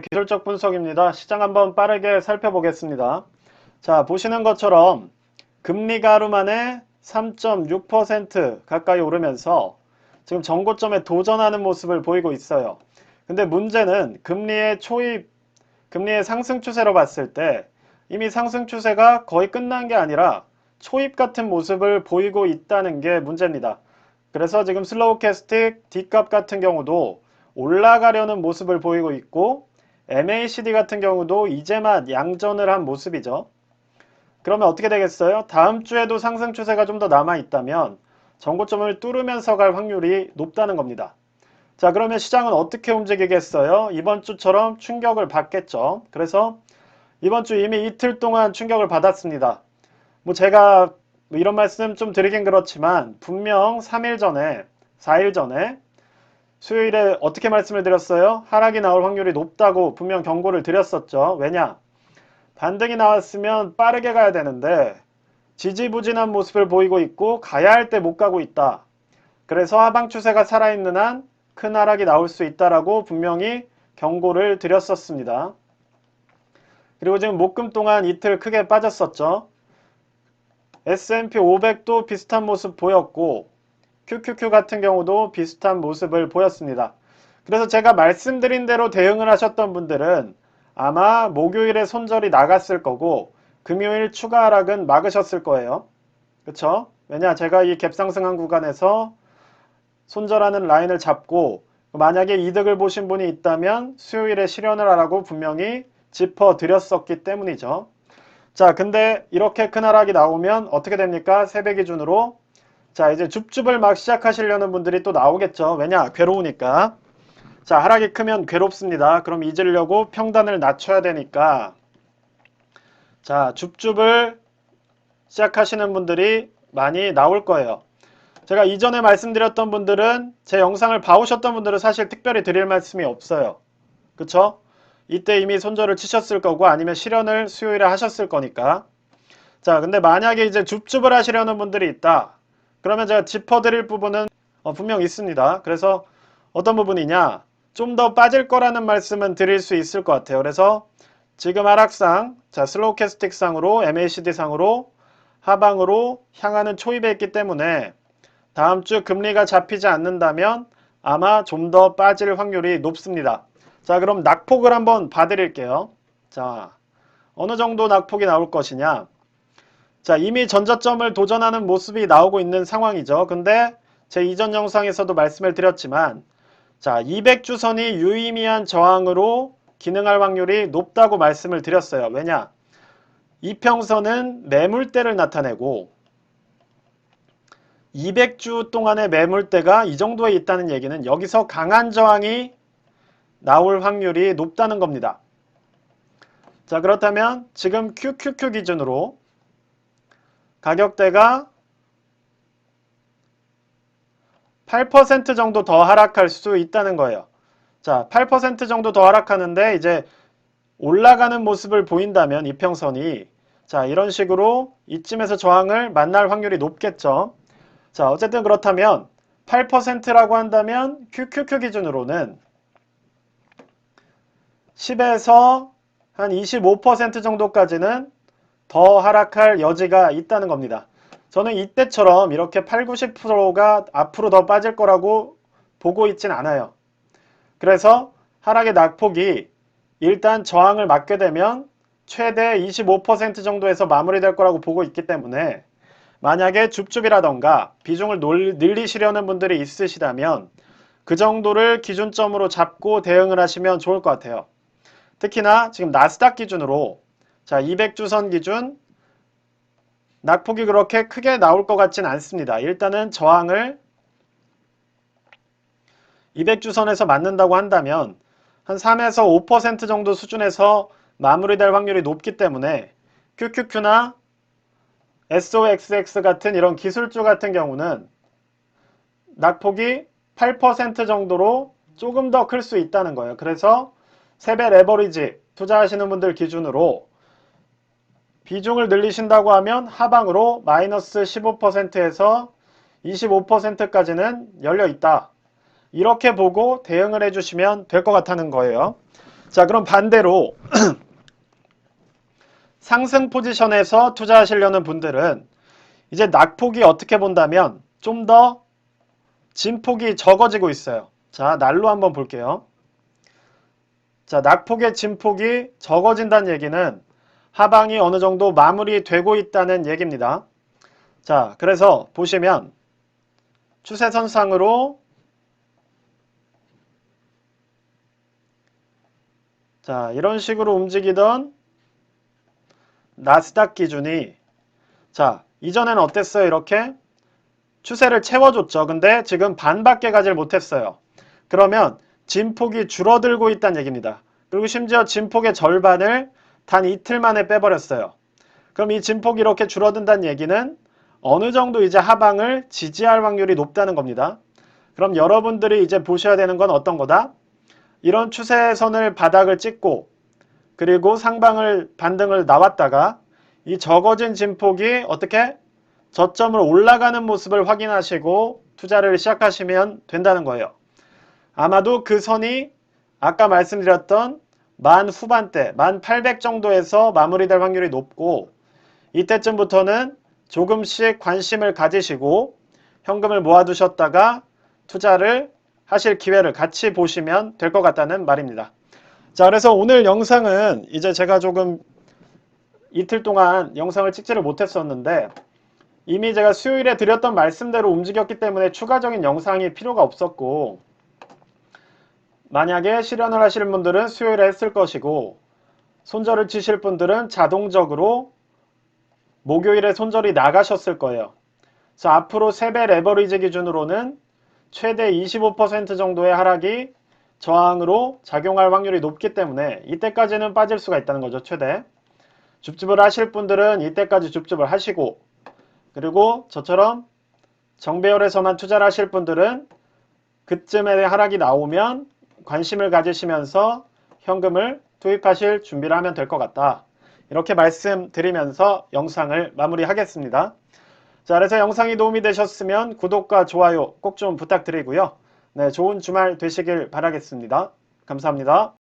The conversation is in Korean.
기술적 분석입니다. 시장 한번 빠르게 살펴보겠습니다. 자, 보시는 것처럼 금리가 하루 만에 3.6% 가까이 오르면서 지금 전고점에 도전하는 모습을 보이고 있어요. 근데 문제는 금리의 초입, 금리의 상승 추세로 봤을 때 이미 상승 추세가 거의 끝난 게 아니라 초입 같은 모습을 보이고 있다는 게 문제입니다. 그래서 지금 슬로우 캐스틱 D값 같은 경우도 올라가려는 모습을 보이고 있고 MACD 같은 경우도 이제만 양전을 한 모습이죠. 그러면 어떻게 되겠어요? 다음 주에도 상승 추세가 좀 더 남아 있다면 전고점을 뚫으면서 갈 확률이 높다는 겁니다. 자, 그러면 시장은 어떻게 움직이겠어요? 이번 주처럼 충격을 받겠죠. 그래서 이번 주 이미 이틀 동안 충격을 받았습니다. 뭐 제가 뭐 이런 말씀 좀 드리긴 그렇지만 분명 3일 전에, 4일 전에 수요일에 어떻게 말씀을 드렸어요? 하락이 나올 확률이 높다고 분명 경고를 드렸었죠. 왜냐? 반등이 나왔으면 빠르게 가야 되는데 지지부진한 모습을 보이고 있고 가야 할 때 못 가고 있다. 그래서 하방 추세가 살아있는 한 큰 하락이 나올 수 있다라고 분명히 경고를 드렸었습니다. 그리고 지금 목금 동안 이틀 크게 빠졌었죠. S&P 500도 비슷한 모습 보였고 QQQ 같은 경우도 비슷한 모습을 보였습니다. 그래서 제가 말씀드린 대로 대응을 하셨던 분들은 아마 목요일에 손절이 나갔을 거고 금요일 추가 하락은 막으셨을 거예요. 그쵸? 왜냐 제가 이 갭상승한 구간에서 손절하는 라인을 잡고 만약에 이득을 보신 분이 있다면 수요일에 실현을 하라고 분명히 짚어 드렸었기 때문이죠. 자 근데 이렇게 큰 하락이 나오면 어떻게 됩니까? 세배 기준으로 자 이제 줍줍을 막 시작하시려는 분들이 또 나오겠죠. 왜냐 괴로우니까. 자 하락이 크면 괴롭습니다. 그럼 잊으려고 평단을 낮춰야 되니까 자 줍줍을 시작하시는 분들이 많이 나올 거예요. 제가 이전에 말씀드렸던 분들은 제 영상을 봐오셨던 분들은 사실 특별히 드릴 말씀이 없어요. 그쵸? 이때 이미 손절을 치셨을 거고 아니면 실현을 수요일에 하셨을 거니까 자 근데 만약에 이제 줍줍을 하시려는 분들이 있다 그러면 제가 짚어드릴 부분은 어, 분명 있습니다. 그래서 어떤 부분이냐? 좀 더 빠질 거라는 말씀은 드릴 수 있을 것 같아요. 그래서 지금 하락상 자 슬로우 캐스틱 상으로 MACD 상으로 하방으로 향하는 초입에 있기 때문에 다음 주 금리가 잡히지 않는다면 아마 좀 더 빠질 확률이 높습니다. 자 그럼 낙폭을 한번 봐드릴게요. 자 어느 정도 낙폭이 나올 것이냐 자 이미 전저점을 도전하는 모습이 나오고 있는 상황이죠. 근데 제 이전 영상에서도 말씀을 드렸지만 자 200주선이 유의미한 저항으로 기능할 확률이 높다고 말씀을 드렸어요. 왜냐 이평선은 매물대를 나타내고 200주 동안의 매물대가 이 정도에 있다는 얘기는 여기서 강한 저항이 나올 확률이 높다는 겁니다. 자 그렇다면 지금 QQQ 기준으로 가격대가 8% 정도 더 하락할 수 있다는 거예요. 자, 8% 정도 더 하락하는데 이제 올라가는 모습을 보인다면 이평선이 자, 이런 식으로 이쯤에서 저항을 만날 확률이 높겠죠. 자, 어쨌든 그렇다면 8%라고 한다면 QQQ 기준으로는 10에서 한 25% 정도까지는 더 하락할 여지가 있다는 겁니다. 저는 이때처럼 이렇게 8, 90%가 앞으로 더 빠질 거라고 보고 있진 않아요. 그래서 하락의 낙폭이 일단 저항을 맞게 되면 최대 25% 정도에서 마무리될 거라고 보고 있기 때문에 만약에 줍줍이라던가 비중을 늘리시려는 분들이 있으시다면 그 정도를 기준점으로 잡고 대응을 하시면 좋을 것 같아요. 특히나 지금 나스닥 기준으로 자 200주선 기준 낙폭이 그렇게 크게 나올 것 같진 않습니다. 일단은 저항을 200주선에서 맞는다고 한다면 한 3에서 5% 정도 수준에서 마무리될 확률이 높기 때문에 QQQ나 SOXX 같은 이런 기술주 같은 경우는 낙폭이 8% 정도로 조금 더 클 수 있다는 거예요. 그래서 세배 레버리지 투자하시는 분들 기준으로 비중을 늘리신다고 하면 하방으로 마이너스 15%에서 25%까지는 열려 있다. 이렇게 보고 대응을 해주시면 될 것 같다는 거예요. 자, 그럼 반대로 상승 포지션에서 투자하시려는 분들은 이제 낙폭이 어떻게 본다면 좀 더 진폭이 적어지고 있어요. 자, 날로 한번 볼게요. 자, 낙폭의 진폭이 적어진다는 얘기는 하방이 어느 정도 마무리되고 있다는 얘기입니다. 자, 그래서 보시면 추세선상으로 자, 이런 식으로 움직이던 나스닥 기준이 자, 이전에는 어땠어요? 이렇게 추세를 채워줬죠. 근데 지금 반밖에 가질 못했어요. 그러면 진폭이 줄어들고 있다는 얘기입니다. 그리고 심지어 진폭의 절반을 단 이틀 만에 빼버렸어요. 그럼 이 진폭이 이렇게 줄어든다는 얘기는 어느 정도 이제 하방을 지지할 확률이 높다는 겁니다. 그럼 여러분들이 이제 보셔야 되는 건 어떤 거다? 이런 추세선을 바닥을 찍고 그리고 상방을 반등을 나왔다가 이 적어진 진폭이 어떻게 저점으로 올라가는 모습을 확인하시고 투자를 시작하시면 된다는 거예요. 아마도 그 선이 아까 말씀드렸던 만 후반대, 만 800 정도에서 마무리될 확률이 높고 이때쯤부터는 조금씩 관심을 가지시고 현금을 모아두셨다가 투자를 하실 기회를 같이 보시면 될 것 같다는 말입니다. 자, 그래서 오늘 영상은 이제 제가 조금 이틀 동안 영상을 찍지를 못했었는데 이미 제가 수요일에 드렸던 말씀대로 움직였기 때문에 추가적인 영상이 필요가 없었고 만약에 실현을 하시는 분들은 수요일에 했을 것이고 손절을 치실 분들은 자동적으로 목요일에 손절이 나가셨을 거예요. 그래서 앞으로 3배 레버리지 기준으로는 최대 25% 정도의 하락이 저항으로 작용할 확률이 높기 때문에 이때까지는 빠질 수가 있다는 거죠. 최대. 줍줍을 하실 분들은 이때까지 줍줍을 하시고 그리고 저처럼 정배열에서만 투자를 하실 분들은 그쯤에 하락이 나오면 관심을 가지시면서 현금을 투입하실 준비를 하면 될 것 같다. 이렇게 말씀드리면서 영상을 마무리하겠습니다. 자, 그래서 영상이 도움이 되셨으면 구독과 좋아요 꼭 좀 부탁드리고요. 네, 좋은 주말 되시길 바라겠습니다. 감사합니다.